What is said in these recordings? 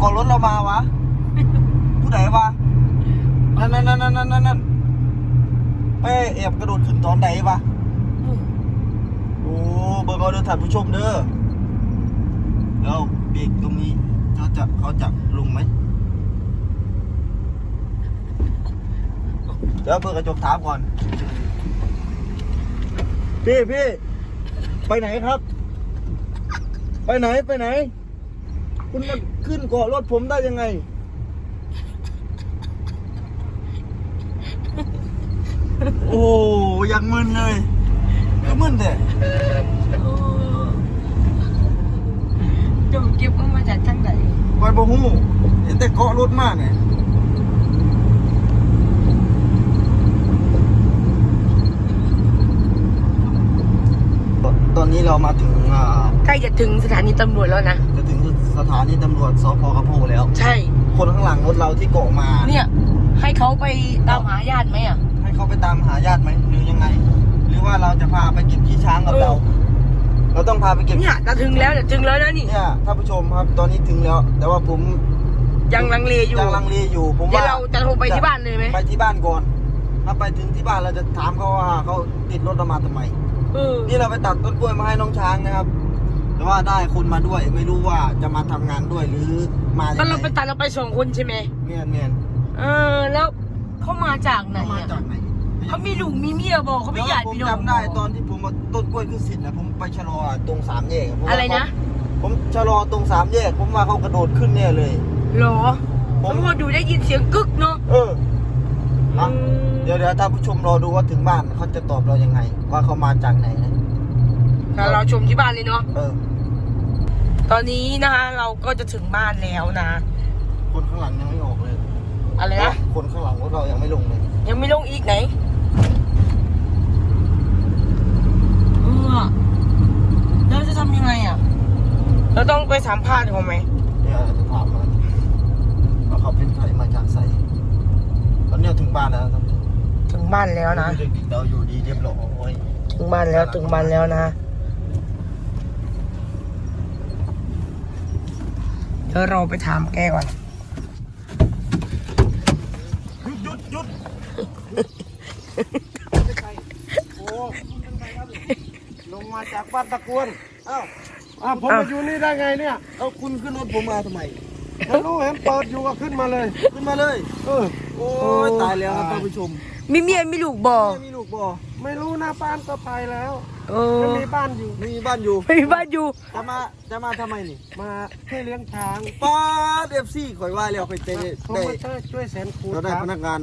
ก่อนรถเรามาวะ ผู้ใดวะ นั่นนั่นนั่นนั่นนั่นนั่นไปแอบกระโดดขึ้นตอนไหนวะ โอ้เบิร์เอาเดินถ่ายผู้ชมเด้อแล้วเบรกตรงนี้เขาจะเขาจะลงไหมเดี๋ยวเปิดกระจกถามก่อน พี่พี่ไปไหนครับ ไปไหนไปไหน คุณมา ขึ้นเกาะรถผมได้ยังไง โอ้ยังมึนเลยก็มึนแต่เดี๋ยวเก็บมันมาจากทางไหนคอยบ่ฮู้เห็นแต่เกาะรถมากเนี่ยตอนนี้เรามาถึงอ่า ใกล้จะถึงสถานีตำรวจแล้วนะ จะถึงส ถานีตำรวจสพกระโพแล้ว ใช่ คนข้างหลังรถเราที่เกาะมา เนี่ย ให้เขาไปตามหาญาติไหมอะ ให้เขาไปตามหาญาติไหมหรือยังไง หรือว่าเราจะพาไปเก็บขี้ช้างกับเรา เราต้องพาไปเก็บเนี่ยจะถึงแล้วจะถึงแล้วนะนี่เนี่ยท่านผู้ชมครับตอนนี้ถึงแล้ว แต่ว่าผมยังลังเลอยู่ยังลังเลอยู่ ผมเดี๋ยวว่าเราจะโทรไปที่บ้านเลยไหมไปที่บ้านก่อนถ้าไปถึงที่บ้านเราจะถามเขาว่าเขาติดรถเรามาทำไมเออนี่เราไปตัดต้นกล้วยมาให้น้องช้างนะครับ แต่ว่าได้คนมาด้วยไม่รู้ว่าจะมาทำงานด้วยหรือมาตอนเราไปตัดเราไปสองคนใช่ไหมเมียนเมียนเออแล้วเขามาจากไหนเขามาอะจากไหนเขามีลูกมีเมียบอกเขาไม่ญาติผมพี่น้อง จำได้ตอนที่ผมมาต้นกล้วยขึ้นสิทธิ์นะผมไปชะลอตรงสามแยกเพาว่าอะไรนะ เขาผมชะลอตรงสามแยก ผมว่าเขากระโดดขึ้นแน่เลย หรอผมเพราะว่าดูได้ยินเสียงกึกเนาะเอออะอืมเดี๋ยวเดี๋ยวท่านผู้ชมรอดูว่าถึงบ้านเขาจะตอบเรายังไง ว่าเขามาจากไหนนะถ้าเราชมที่บ้านเลยเนาะเออ ตอนนี้นะคะเราก็จะถึงบ้านแล้วนะ คนข้างหลังยังไม่ออกเลยอะไรนะ คนข้างหลังรถเรายังไม่ลงเลย ยังไม่ลงอีกไหนเออแล้วจะทำยังไงอะ เราต้องไปสัมภาษณ์เขาไหมเดี๋ยวจะถามมันว่าเขาเป็นใครมาจากไสตอนเนี้ยถึงบ้านแล้วครับถึงบ้านแล้วนะเด็กๆเราอยู่ดีเรียบร้อยถึงบ้านแล้วถึงบ้านแล้วนะ เดี๋ยวเราไปถามแกก่อนหยุดหยุดโอ้ลงมาจากบ้านตะกวนอ้าวอะผมมาอยู่นี่ได้ไงเนี่ยแล้วคุณขึ้นรถผมมาทำไม ไม่รู้เห็นเปิดอยู่ก็ขึ้นมาเลย ขึ้นมาเลย เออ โอ้ยตายแล้วครับท่านผู้ชมมีเมียมีลูกบอไม่มีลูกบ่ไม่รู้หน้าบ้านก็ไปแล้วเอไม่อมีบ้านอยู่ไม่มีบ้านอยู่ ไม่มีบ้านอยู่ จะมาจะมาทำไมนี่มาช่วยเลี้ยงช้างป้าเอฟซีข่อยว่าแล้วข่อยเจผมได้มาช่วยช่วยแสนคูณเราได้ครับพนักงาน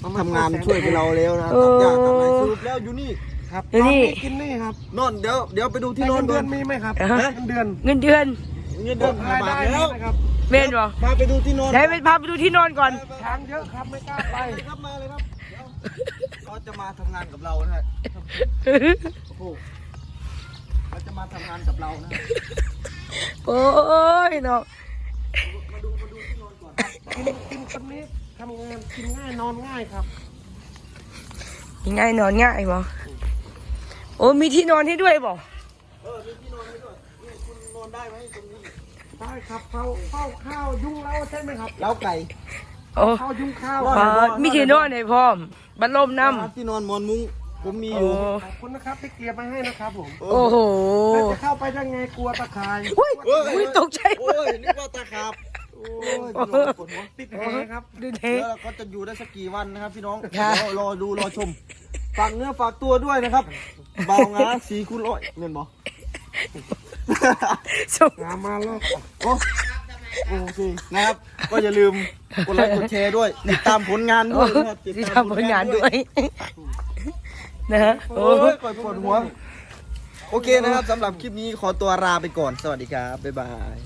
เอามาทำงานช่วยช่วยเราแล้วนะเอตัอดหญ้าทำอะไรสรุปแล้วอยู่นี่ครับเดี๋ยวนี่ตอนกินนี่ครับนอนเดี๋ยวเดี๋ยวไปดูที่แต่นอนเงินก่เดือนอนมีไหมครับอ่าฮะเงินเดือนเงินเดือน เงินเดือนห้ารายบาได้ทมีแล้วไหมครับเม่นบอพาไปดูที่นอนเดี๋ยวไปพาไปดูที่นอนก่อนช้างเยอะครับไม่กล้าไปไปครับมาเลยครับเดี๋ยวเขาจะมาทำงานกับเรานะฮะโอ้โหเขาจะมาทำงานกับเรานะโอ้ยเนาะกินกินคนนี้ทำงานกินง่ายนอนง่ายครับง่ายนอนง่ายบอโอ้มีที่นอนให้ด้วยบอเออมีที่นอนให้ด้วย นี่คุณนอนได้ไหมตรงนี้ได้ครับเฝ้าเฝ้าข้าวยุงเราใช่ไหมครับเล้าไก่โอ้ข้าวยุงข้าวว่าปาดมีที่นอนให้พร้อม บัดลมน้ที่นอนหมอนมุ้งผมมีำอโอ้ยู่ขอบคุณนะครับที่เกลียร์มาให้นะครับผมโอ้โหแล้วจะเข้าไปได้ไงกลัวตะข่ายอุ้ยอุ้ยตกใจโอ้ยนึกว่าตาขาบโอ้ยพี่น้องปวดหัวติดแหครับดูเทเดี๋ยวเขาจะอยู่ได้สักกี่วันนะครับ พี่น้องค่ะรอรอดูรอชมฝากเนื้อฝากตัวด้วยนะครับเบางาสีคูณร้อยเงินบอ ส่งงามมาแล้วโอ้โอเคนะครับ ก็อย่าลืมกดไลค์กดแชร์ด้วยติดตามผลงานด้วยนะครับที่ทำผลงานด้วยนะฮะโอ้โอ้ยปล่อยปวดหัว โอเคนะครับสำหรับคลิปนี้ขอตัวลาไปก่อนสวัสดีครับ บ๊ายบาย